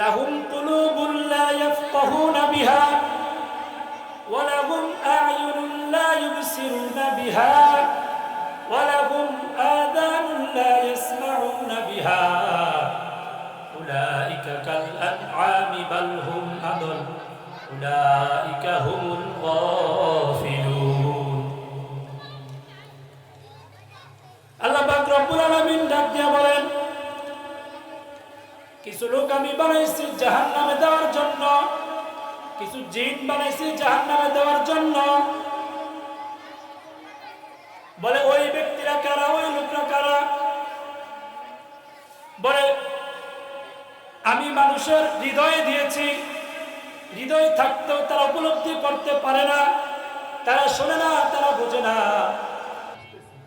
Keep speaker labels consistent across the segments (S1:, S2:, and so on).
S1: লাহুম কুলুবুন লা ইয়াফকাহুনা বিহা, ওয়া লাহুম আ'য়ুনুন লা ইউবসিরুনা বিহা, ওয়া লাহুম আযানুন লা ইয়াসমাউনা বিহা। উলাইকা কাল আনআমি বাল হুম আদল, উলাইকা হুমুল গাফিলুন। আল্লাহ পাক রব্বুল আলামিন ডাক দিয়া বলে কিছু লোক আমি বানাইছি জাহান নামে দেওয়ার জন্য। কিছু জিন বানাইছি জাহান নামে দেওয়ার জন্য। বলে ওই ব্যক্তিরা কারা, ওই লোকরা কারা? বলে, আমি মানুষের হৃদয়ে দিয়েছি। হৃদয়ে থাকতেও তারা উপলব্ধি করতে পারে না। তারা শোনে না, তারা বোঝে না।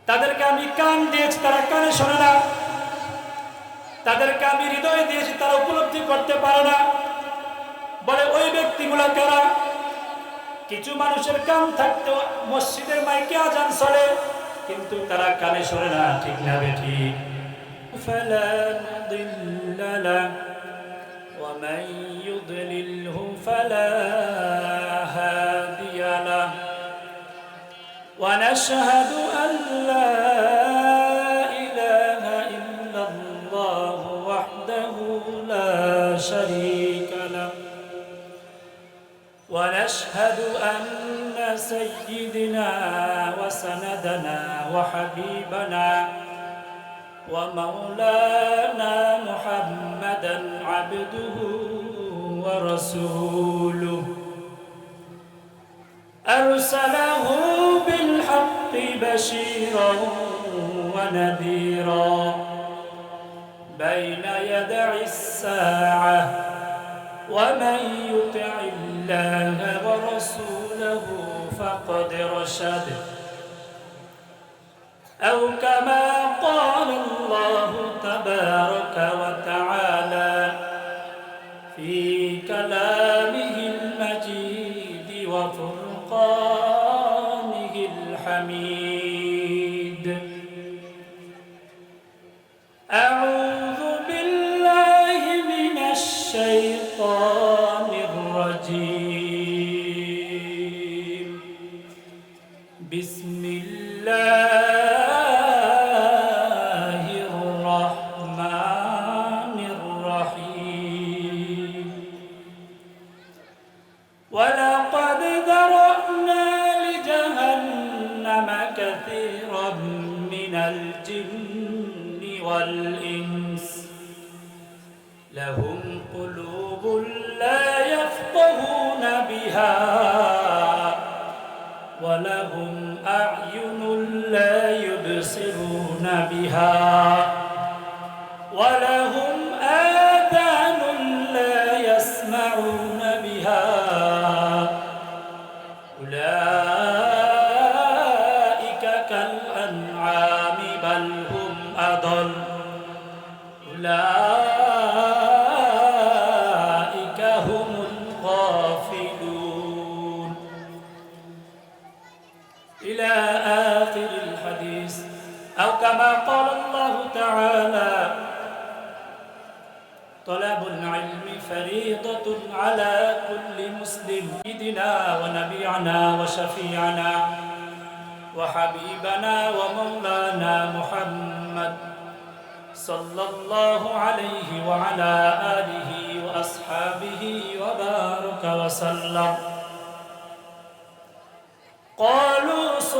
S1: তাদেরকে আমি কান দিয়েছি, তারা কানে শোনে না। তাদেরকে আমি হৃদয়ে দিয়েছি তারা উপলব্ধি করতে পারে না বলে ওই ব্যক্তিগুলো কারা কিছু মানুষের কান থাকতেও মসজিদের মাইকে আজান চলে কিন্তু তারা কানে শোনে না ঠিক না বেঠি فلا مضل له ومن يضلله فلا هادي له ونشهد ونشهد أن سيدنا وسندنا وحبيبنا ومولانا محمدا عبده ورسوله. أرسله بالحق بشيرا ونذيرا بين يدع الساعة ومن يطع الله ورسوله فقد رشد. أو كما كثيرا من الجن والإنس. لهم قلوب لا يفقهون بها ولهم أعين لا يبصرون بها. إلى آخر الحديث أو كما قال الله تعالى طلب العلم فريضة على كل مسلم سيدنا ونبينا وشفيعنا وحبيبنا ومولانا محمد صلى الله عليه وعلى آله وأصحابه وبارك وسلم. قالوا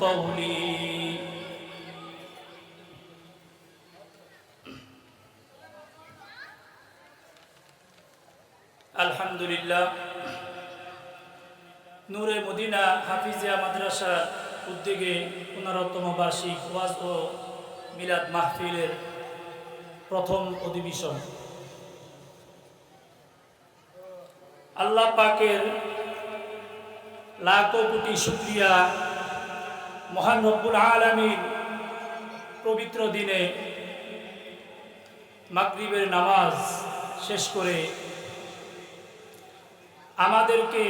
S1: قولي আলহামদুলিল্লাহ নূরে মদিনা হাফিজিয়া মাদ্রাসা উদ্যোগে পনেরোতম বার্ষিক ওয়াজ ও মিলাদ মাহফিলের প্রথম অধিবেশন আল্লাহ পাকের লাখো কোটি শুক্রিয়া মহান রব্বুল আলমীর পবিত্র দিনে মাগরিবের নামাজ শেষ করে আমাদেরকে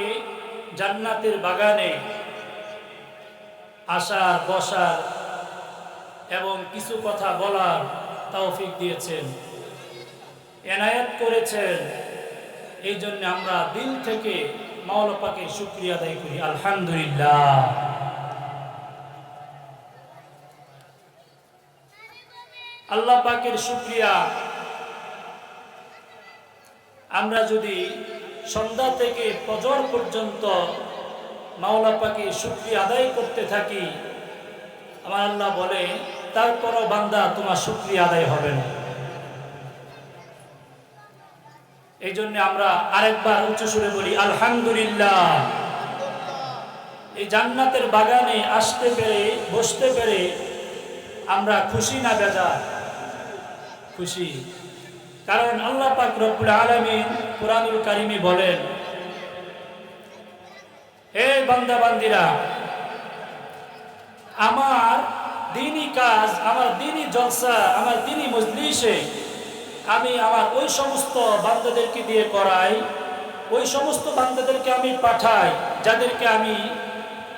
S1: জান্নাতের বাগানে আসার, বসার এবং কিছু কথা বলার তৌফিক দিয়েছেন। এনায়েত করেছেন। এই জন্য আমরা দিল থেকে মাওলাপাকে শুক্রিয়া আদায় করি। আলহামদুলিল্লাহ। আল্লাহ পাকের শুক্রিয়া। আমরা যদি সন্ধ্যা থেকে ফজর পর্যন্ত মাওলা পাকে শুক্রিয়া আদায় করতে থাকি, আমার আল্লাহ বলে, তারপরও বান্দা তোমার শুক্রিয়া আদায় হবে না। এই জন্য আমরা আরেকবার উচ্চ সুরে বলি, আলহামদুলিল্লাহ। এই জান্নাতের বাগানে আসতে পেরে, বসতে পেরে আমরা খুশি না বেজা খুশি। কারণ আল্লাহ পাক রব্বুল আলামিন কোরআনুল কারিমে বলেন, হে বান্দা বান্দিরা আমার দিনই কাজ, আমার দিনই জলসা, আমার দিনই মজলিসে আমি আমার ওই সমস্ত বান্দাদেরকে দিয়ে করাই, ওই সমস্ত বান্দাদেরকে আমি পাঠাই, যাদেরকে আমি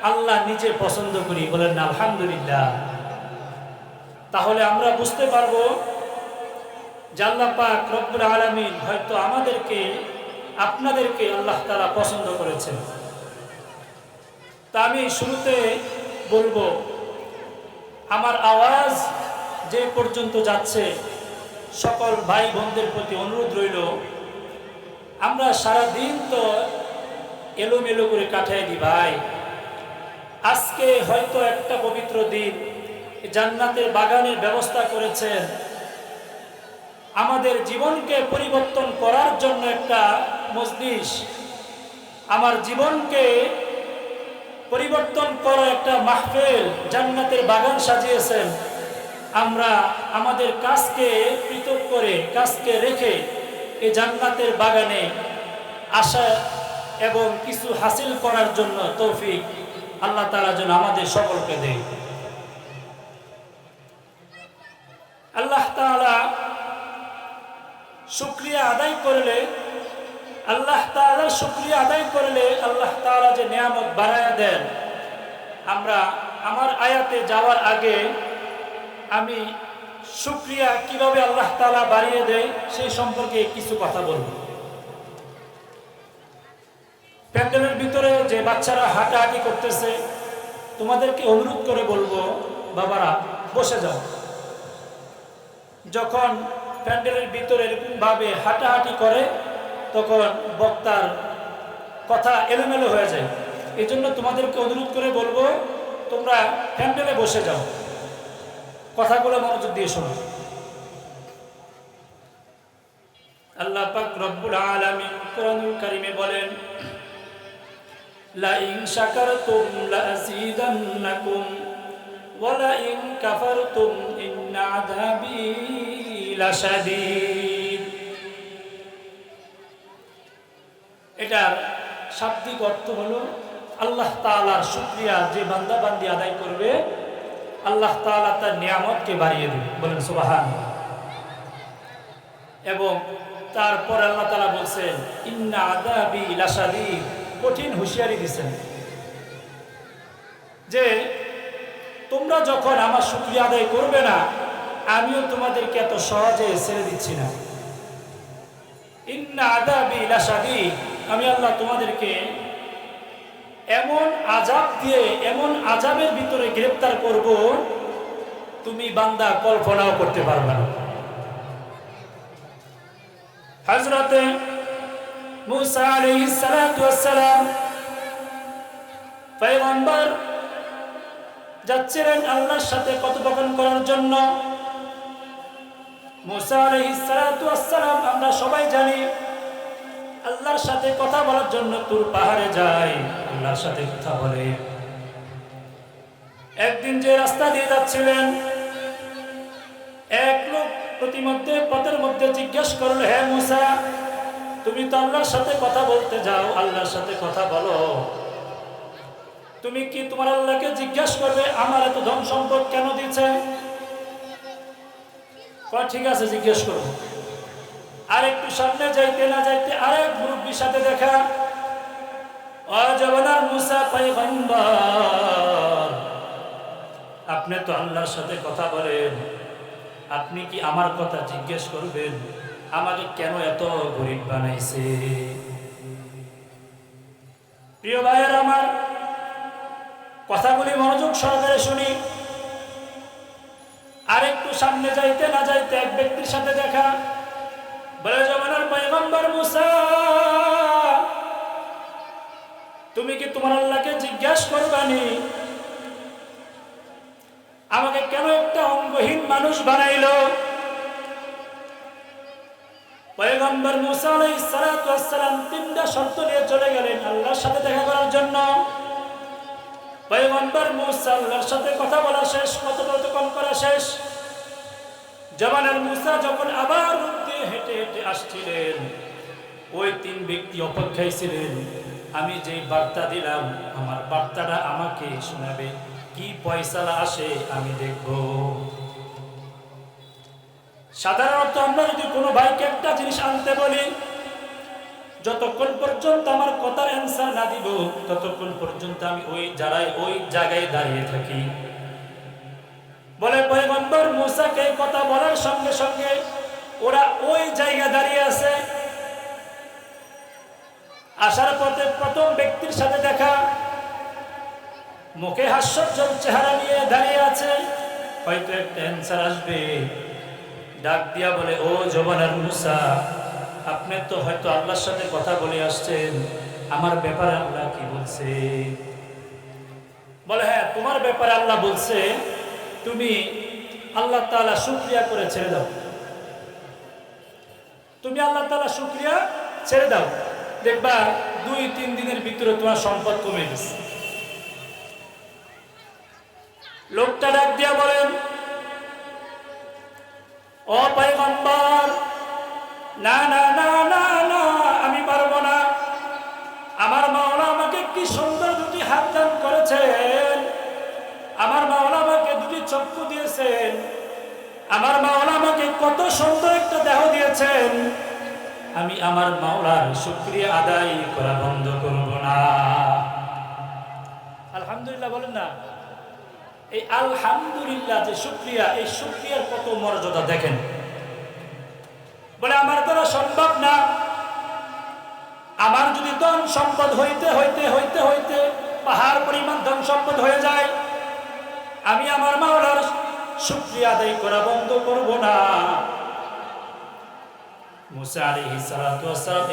S1: আল্লাহ নিজে পছন্দ করি। বলেন, আলহামদুলিল্লাহ। তাহলে আমরা বুঝতে পারব জাল্লা পাক হয়তো আমাদেরকে, আপনাদেরকে আল্লাহ তারা পছন্দ করেছেন। তা আমি শুরুতে বলব, আমার আওয়াজ যে পর্যন্ত যাচ্ছে, সকল ভাই বোনদের প্রতি অনুরোধ রইল, আমরা সারা দিন তো এলোমেলো করে কাটাই দি ভাই। আজকে হয়তো একটা পবিত্র দিন, জান্নাতের বাগানের ব্যবস্থা করেছেন আমাদের জীবনকে পরিবর্তন করার জন্য একটা মজলিস। আমার জীবনকে পরিবর্তন করা একটা মাহফিল জান্নাতের বাগান সাজিয়েছেন। আমরা আমাদের কাজকে পৃথক করে, কাজকে রেখে এই জান্নাতের বাগানে আসা এবং কিছু হাসিল করার জন্য তৌফিক আল্লাহ তালা যেন আমাদের সকলকে দেয়। আল্লাহ তাআলা শুক্রিয়া আদায় করলে, আল্লাহ তাআলার শুক্রিয়া আদায় করলে আল্লাহ তাআলা যে নিয়ামত বাড়ায় দেন। আমরা আমার আয়াতে যাওয়ার আগে আমি শুক্রিয়া কীভাবে আল্লাহ তাআলা বাড়িয়ে দেয় সেই সম্পর্কে কিছু কথা বলব। প্যান্ডেলের ভিতরে যে বাচ্চারা হাঁটাহাঁটি করতেছে, তোমাদেরকে অনুরোধ করে বলব, বাবারা, বসে যাও। যখন প্যান্ডেলের ভিতরে এরকমভাবে হাঁটাহাঁটি করে, তখন বক্তার কথা এলোমেলো হয়ে যায়। এই জন্য তোমাদেরকে অনুরোধ করে বলব, তোমরা প্যান্ডেলে বসে যাও। কথাগুলো মনোযোগ দিয়ে শোনো। আল্লাহ পাক রব্বুল আলামিন কোরআনুল কারিমে বলেন লা ইন শাকারতুম লা আযীদান্নাকুম ওয়া লা এটার শাব্দিক অর্থ হলো আল্লাহ তাআলার শুকরিয়া যে বান্দা বান্দি আদায় করবে, আল্লাহ তাআলা তার নিয়ামতকে বাড়িয়ে দেবে। বলেন সুবাহান এবং তারপর আল্লাহ তাআলা বলছেন, ইন্না আদাবি লাশাদীদ কঠিন হুঁশিয়ারি দিছেন। যে তোমরা যখন আমার শুক্রিয়া আদায় করবে না আমিও তোমাদেরকে এত সহজে ছেড়ে দিচ্ছি না। ইন্না আদাবি লাশাদীদ। আমি আল্লাহ তোমাদেরকে এমন আজাব দিয়ে, এমন আজাবের ভিতরে গ্রেপ্তার করব, তুমি বান্দা কল্পনাও করতে পারবে না। হজরতে মুসা আলাইহিস সালাতু ওয়াসসালাম পয়গম্বর যাচ্ছিলেন আল্লাহর সাথে কথোপকথন করার জন্য। মুসা আলাইহিস সালাতু আমরা সবাই জানি আল্লাহর সাথে কথা বলার জন্য তুর পাহাড়ে যায়, আল্লাহর সাথে কথা বলে। একদিন যে রাস্তা দিয়ে যাচ্ছিলেন, এক লোক প্রতিমধ্যে পথের মধ্যে জিজ্ঞেস করল হ্যাঁ মুসা, তুমি তো আল্লাহর সাথে কথা বলতে যাও, আল্লাহর সাথে কথা বলো। তুমি কি তোমার আল্লাহকে জিজ্ঞাসা করবে, আমার এত ধন সম্পদ কেন দিচ্ছে ঠিক আছে, জিজ্ঞেস করব আর একটু সামনে যাইতে না যাইতে আরেক মুরব্বীর সাথে দেখা। অজবনার মুসা আপনি তো আল্লাহর সাথে কথা বলেন। আপনি কি আমার কথা জিজ্ঞেস করবেন? আমাকে কেন এত গরিব বানাইছে? প্রিয় ভাইয়ের আমার কথাগুলি মনোযোগ সহকারে শুনি। আর একটু সামনে যাইতে না যাইতে এক ব্যক্তির সাথে দেখা। বলে, জমানার পয়গম্বর মুসা, তুমি কি তোমার আল্লাহকে জিজ্ঞাসা করবানি? আমাকে কেন একটা অঙ্গহীন মানুষ বানাইলো? পয়গম্বর মুসা আলাইহিস সালাম তিনটা শর্ত নিয়ে চলে গেলেন আল্লাহর সাথে দেখা করার জন্য। পয়গম্বর মুসা আল্লাহর সাথে কথা বলা শেষ কথোপকথন করা শেষ? জবানের মুসা যখন আবার দিয়ে হেঁটে হেঁটে আসছিলেন, ওই তিন ব্যক্তি অপেক্ষায় ছিলেন। আমি যেই বার্তা দিলাম, আমার বার্তাটা আমাকে শোনাবে। কি পয়সালা আসে আমি দেখব। সাধারণত আমরা যদি কোনো ভাইকে একটা জিনিস আনতে বলি যতক্ষণ পর্যন্ত আমার কথার অ্যান্সার না দিব ততক্ষণ পর্যন্ত আমি ওই যারাই ওই জায়গায় দাঁড়িয়ে থাকি। বলে, পয়গম্বর মুসাকে কথা বলার সঙ্গে সঙ্গে ওরা ওই জায়গা দাঁড়িয়ে আছে। আসার পথে প্রথম ব্যক্তির সাথে দেখা, মুখে হাস্যজ্জ্বল চেহারা নিয়ে দাঁড়িয়ে আছে। হয়তো একটা অ্যান্সার আসবে। ডাক দিয়া বলে, ও জবানার মুসা আপনি তো হয়তো আল্লাহর সাথে কথা বলে আসছেন, আমার ব্যাপারে আল্লাহ কি বলছে? বলে হ্যাঁ তোমার ব্যাপারে আল্লাহ বলছে, তুমি আল্লাহ তাআলা শুক্রিয়া করে ছেড়ে দাও। তুমি আল্লাহ তাআলা শুক্রিয়া ছেড়ে দাও। দেখবা, দুই, তিন দিনের ভিতরে তোমার সম্পদ কমে গেছে। লোকটা ডাক দিয়া বলেন, ও পয়গম্বর না না না না না, আমি পারব না। আমার মাওলা আমাকে কি সুন্দর দুটি হাত দান করেছেন? আমার মাওলা আমাকে দুটি চক্ষু দিয়েছেন। আমার মাওলা আমাকে কত সুন্দর একটা দেহ দিয়েছেন। আমি আমার মাওলার শুক্রিয়া আদায় করা বন্ধ করব না। আলহামদুলিল্লাহ বলেন না। এই আলহামদুলিল্লাহ যে শুক্রিয়া, এই শুক্রিয়ার কত মর্যাদা দেখেন। বলে, আমার দ্বারা সম্ভব না। আমার যদি ধন সম্পদ হইতে হইতে হইতে হইতে পাহাড় পরিমাণ ধন সম্পদ হয়ে যায়, আমি আমার মাওলার শুক্রিয়া আদায় করা বন্ধ করব না। মুসা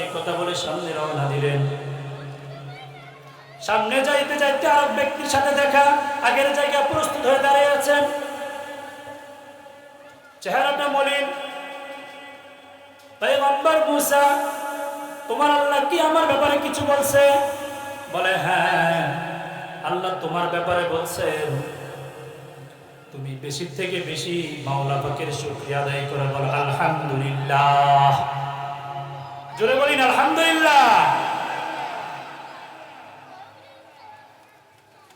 S1: এই কথা বলে সামনে সামনে যাইতে যাইতে ব্যক্তির সাথে দেখা, আগের জায়গায় প্রস্তুত হয়ে দাঁড়িয়ে আছেন। চেহারাটা মলিন তোমার আল্লাহ কি আমার ব্যাপারে কিছু বলছে? বলে হ্যাঁ আল্লাহ তোমার ব্যাপারে বলছেন। তুমি বেশি থেকে বেশি মাওলা পাকের শুকরিয়া আদায় করে বলো, আলহামদুলিল্লাহ। জোরে বলিন আলহামদুলিল্লাহ।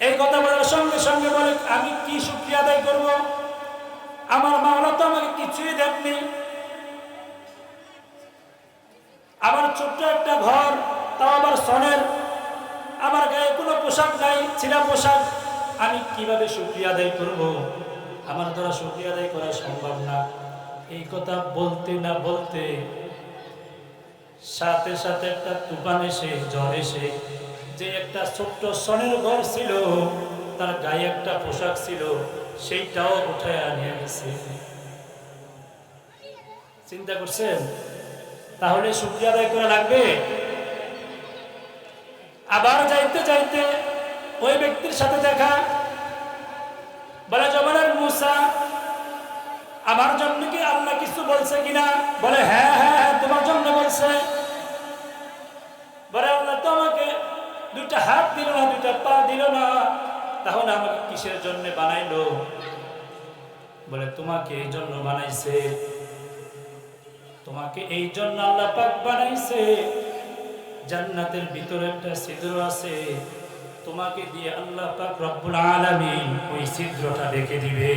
S1: এই কথা বলার সঙ্গে সঙ্গে বলে, আমি কি শুক্রিয়া আদায় করব? আমার মাওলা তো আমাকে কিছুই দেননি। ছোট্ট একটা ঘর, তাও আবার সনের। আমার গায়ে কোনো পোশাক নাই, ছিলা পোশাক। আমি কীভাবে শুক্রিয়া আদায় করব? আমার দ্বারা শুক্রিয়া আদায় করা সম্ভব না। এই কথা বলতে না বলতে সাথে সাথে একটা তুফান এসে, জ্বর এসে, যে একটা ছোট্ট সনের ঘর ছিল, তার গায়ে একটা পোশাক ছিল, সেইটাও উঠায় নিয়ে গেছে চিন্তা করছেন? তাহলে শুক্রিয়া আদায় করা লাগবে। আবার যাইতে যাইতে ওই ব্যক্তির সাথে দেখা। বলে জমানের মুসা, আমার জন্য কি আল্লাহ কিছু বলছে কিনা? বলে হ্যাঁ হ্যাঁ হ্যাঁ তোমার জন্য বলছে। বলে, আল্লাহ তো আমাকে দুটা হাত দিল না দুটা পা দিল না, তাহলে আমাকে কিসের জন্য বানাইলো? বলে, তোমাকে এই জন্য বানাইছে। তোমাকে এই জন্য আল্লাহ পাক বানাইছে। জান্নাতের ভিতরে একটা ছিদ্র আছে। তোমাকে দিয়ে আল্লাহ পাক রব্বুল আলামিন ওই ছিদ্রটা দেখে দিবে।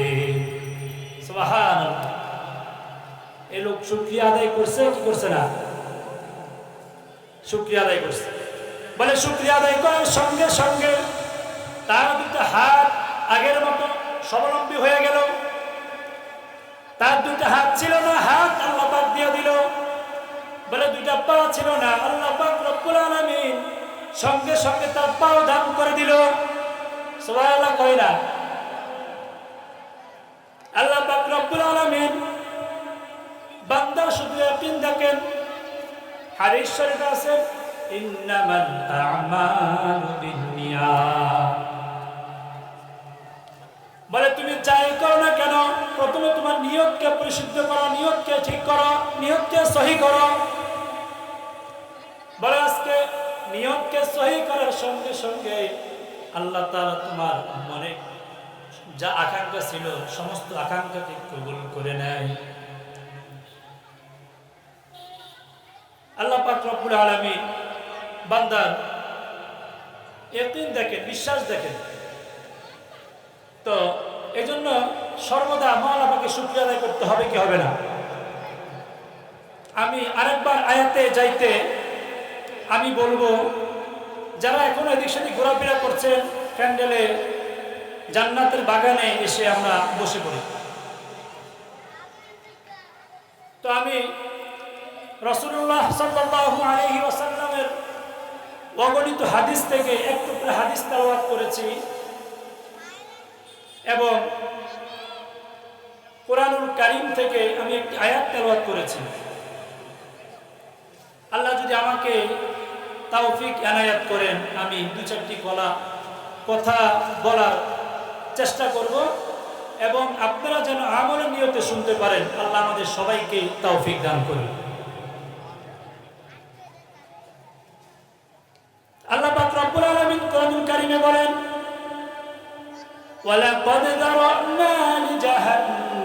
S1: সুবহানাল্লাহ। এই লোক শুকরিয়া আদায় করছে কি করছে না? শুক্রিয়া আদায় করছে। বলে, শুক্রিয়া আদায় করার সঙ্গে সঙ্গে তার দুটো হাত আগের মতো স্বাবলম্বী হয়ে গেল। তার দুটো হাত ছিল না, হাত আল্লাহ পাক দিয়ে দিল। বলে দুইটা পা ছিল না, আল্লাহ পাক রব্বুল আলামিন সঙ্গে সঙ্গে তার পাও দান করে দিল। সুবহানাল্লাহ কই না। আল্লাহ রব্বুল আলামিন বান্দা শুধু ইয়াকিন দেখেন। হাদিস শরীফে আছে বলে, তুমি যাই করো না কেন? নিয়তকে পরিশুদ্ধ করো, নিয়তকে ঠিক করো, নিয়তকে সহি করো। বলে আজকে নিয়তকে সহি করার সঙ্গে সঙ্গে আল্লাহ তাআলা তোমার মনে যা আকাঙ্ক্ষা ছিল, সমস্ত আকাঙ্ক্ষাকে কবুল করে নেয়। আল্লাহ পাক রব্বুল আলামিন বান্দার ইয়াকিন দেখেন, বিশ্বাস দেখেন। তো এজন্য সর্বদা মহান আমাকে শুক্রিয়া আদায় করতে হবে, কি হবে না? আমি আরেকবার আয়াতে যাইতে আমি বলব, যারা এখন এদিক সেদিক ঘোরাফেরা করছেন, প্যান্ডেলে, জান্নাতের বাগানে এসে আমরা বসে পড়ি। তো আমি রসুল্লাহ সাল্লাল্লাহু আলাইহি ওয়াসাল্লামের অগণিত হাদিস থেকে একটু করে হাদিস তেলাওয়াত করেছি এবং কোরআনুল কারিম থেকে আমি একটি আয়াত তেলওয়াত করেছি। আল্লাহ যদি আমাকে তাওফিক এনায়াত করেন, আমি দু চারটি কলা কথা বলার চেষ্টা করব এবং আপনারা যেন আমলের নিয়তে শুনতে পারেন, আল্লাহ আমাদের সবাইকে তাওফিক দান করুন। আল্লাহ পাক রব্বুল আলামিন কোরআনুল কারিমে বলেন, ওয়ালাকাদ যারানা লিজাহান্নাম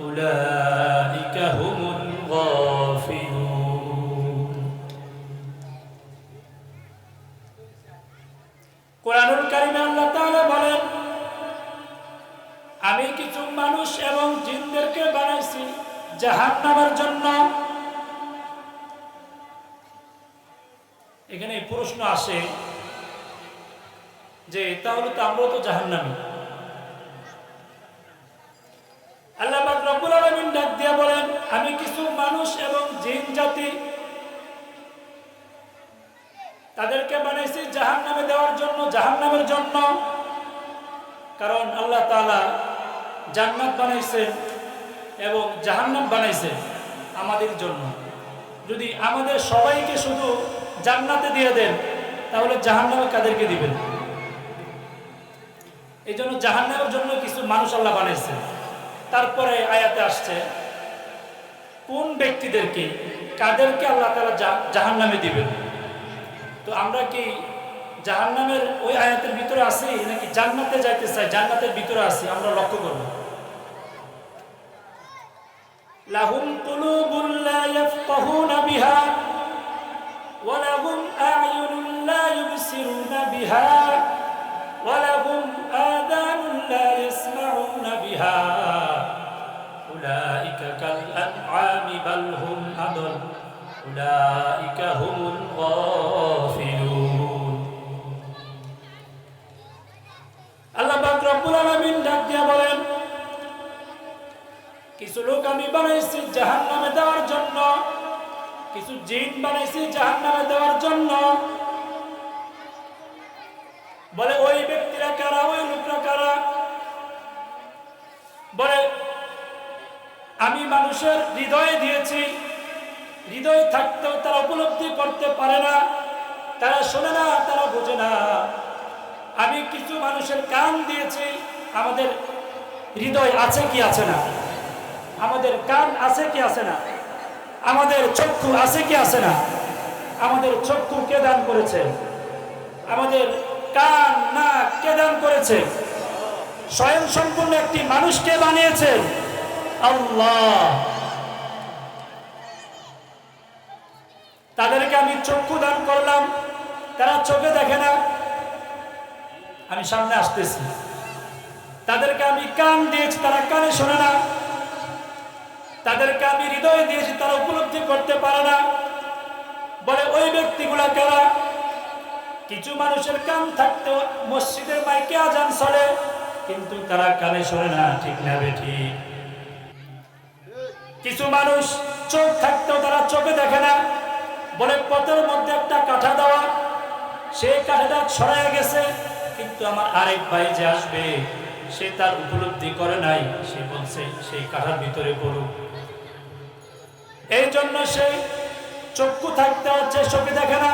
S1: أولئك هم الغافلون কোরআনুল কারিমে আল্লাহ তাআলা বলেন আমি কিছু মানুষ এবং জিনদেরকে বানাইছি জাহান্নামের জন্য এখানে প্রশ্ন আসে যে তাহলে তো আমরাও তো জাহান্নামী আমি কিছু মানুষ এবং জিন জাতি তাদেরকে বানাইছি জাহান্নামে দেওয়ার জন্য, জাহান্নামের জন্য। কারণ আল্লাহ তাআলা জান্নাত বানাইছে এবং জাহান্নাম বানাইছে আমাদের জন্য। যদি আমাদের সবাইকে শুধু জান্নাতে দিয়ে দেন, তাহলে জাহান্নামে কাদেরকে দিবেন? এই জন্য জাহান্নামের জন্য কিছু মানুষ আল্লাহ বানাইছে। তারপরে আয়াতে আসছে কোন ব্যক্তিদেরকে, কাদেরকে আল্লাহ তালা জাহান নামে দিবেন? তো আমরা কি জাহান নামের ওই আয়াতের ভিতরে আসি নাকি জান্নাতে যাইতে চাই? জান্নাতের ভিতরে আসি আমরা লক্ষ্য করব। লাহুম أولئك كالأنعام بل هم أضل أولئك هم الغافلون আল্লাহ পাক রব্বুল আলামিন ডাক দিয়া বলেন কিছু লোক আমি বানাইছি জাহান্নামে দেওয়ার জন্য কিছু জিন বানাইছি জাহান্নামে দেওয়ার জন্য বলে ওই ব্যক্তিরা কারা ওই লোকরা কারা আমি মানুষের হৃদয়ে দিয়েছি। হৃদয় থাকতেও তারা উপলব্ধি করতে পারে না। তারা শোনে না, তারা বোঝে না। আমি কিছু মানুষের কান দিয়েছি, আমাদের হৃদয় আছে কি আছে না? আমাদের কান আছে কি আছে না? আমাদের চক্ষু আছে কি আছে না? আমাদের চক্ষু কে দান করেছে? আমাদের কান না কে দান করেছে? স্বয়ং সম্পূর্ণ একটি মানুষকে বানিয়েছেন আল্লাহ। তাদেরকে আমি চক্ষু দান করলাম, তারা চোখে দেখে না। আমি সামনে আসতেছি। তাদেরকে আমি কান দিয়েছি, তারা কানে শোনে না। তাদেরকে আমি হৃদয় দিয়েছি, তারা উপলব্ধি করতে পারে না। বলে, ওই ব্যক্তিগুলা কারা? কিছু মানুষের কান থাকতেও মসজিদের মাইকে আজান চলে, কিন্তু তারা কানে শোনে না। ঠিক না বেঠি কিছু মানুষ চোখ থাকতেও তারা চোখে দেখে না। বলে, পথের মধ্যে একটা কাঠা দেওয়া। সেই কাঠাটা ছড়ায় গেছে। কিন্তু আমার আরেক ভাই যে আসবে, সে তার উপলব্ধি করে নাই। সে বলছে, সেই কাঠার ভিতরে পড়ুক। এই জন্য সে চক্ষু থাকতে হচ্ছে চোখে দেখে না।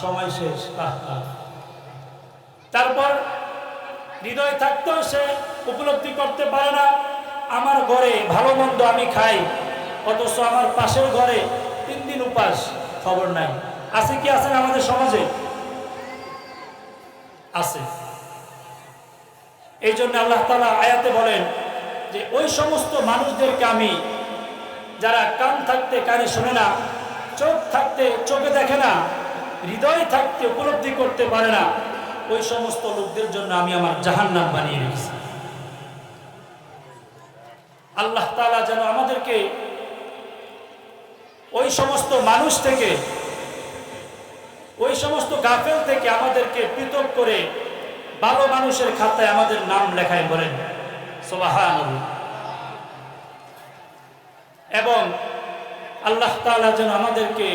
S1: সময় শেষ। তারপর হৃদয় থাকতেও সে, উপলব্ধি করতে পারে না। আমার ঘরে ভালো মন্দ আমি খাই, অথচ আমার পাশের ঘরে তিন দিন উপাস খবর নাই। আছে কি আছে আমাদের সমাজে? আছে। এই জন্য আল্লাহ তালা আয়াতে বলেন যে, ওই সমস্ত মানুষদেরকে আমি, যারা কান থাকতে কানে শোনে না, চোখ থাকতে চোখে দেখে না, হৃদয় থাকতে উপলব্ধি করতে পারে না ওই সমস্ত লোকদের জন্য আমি আমার জাহান্নাম বানিয়ে রেখেছি। আল্লাহ তালা যেন আমাদেরকে ওই সমস্ত মানুষ থেকে, ওই সমস্ত গাফেল থেকে আমাদেরকে পৃথক করে ভালো মানুষের খাতায় আমাদের নাম লেখায় বলেন এবং আল্লাহ তাআলা যেন আমাদেরকে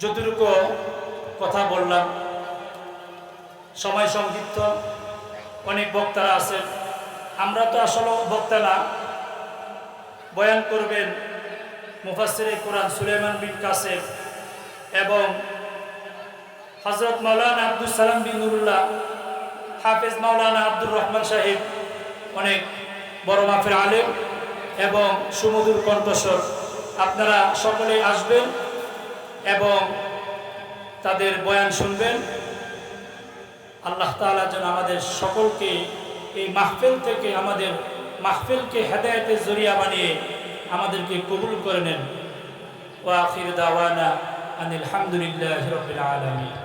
S1: যতটুকু কথা বললাম সময় সংক্ষিপ্ত। অনেক বক্তারা আছেন। আমরা তো আসলে বক্তা না বয়ান করবেন মুফাসিরে কোরআন সুলেমান বিন কাসেম এবং হজরত মাওলানা আব্দুল সালাম বিন নুরুল্লাহ, হাফেজ মাওলানা আব্দুর রহমান সাহেব অনেক বড় মাফের আলেম এবং সুমধুর কণ্ঠস্বর। আপনারা সকলে আসবেন এবং তাদের বয়ান শুনবেন। আল্লাহ তালা যেন আমাদের সকলকে এই মাহফিল থেকে আমাদের মাহফিলকে হেদায়তের জরিয়া বানিয়ে আমাদেরকে কবুল করে নেন। ওয়াফির দাওয়ানা আনিল হামদুলিল্লাহ রবিল আলামিন।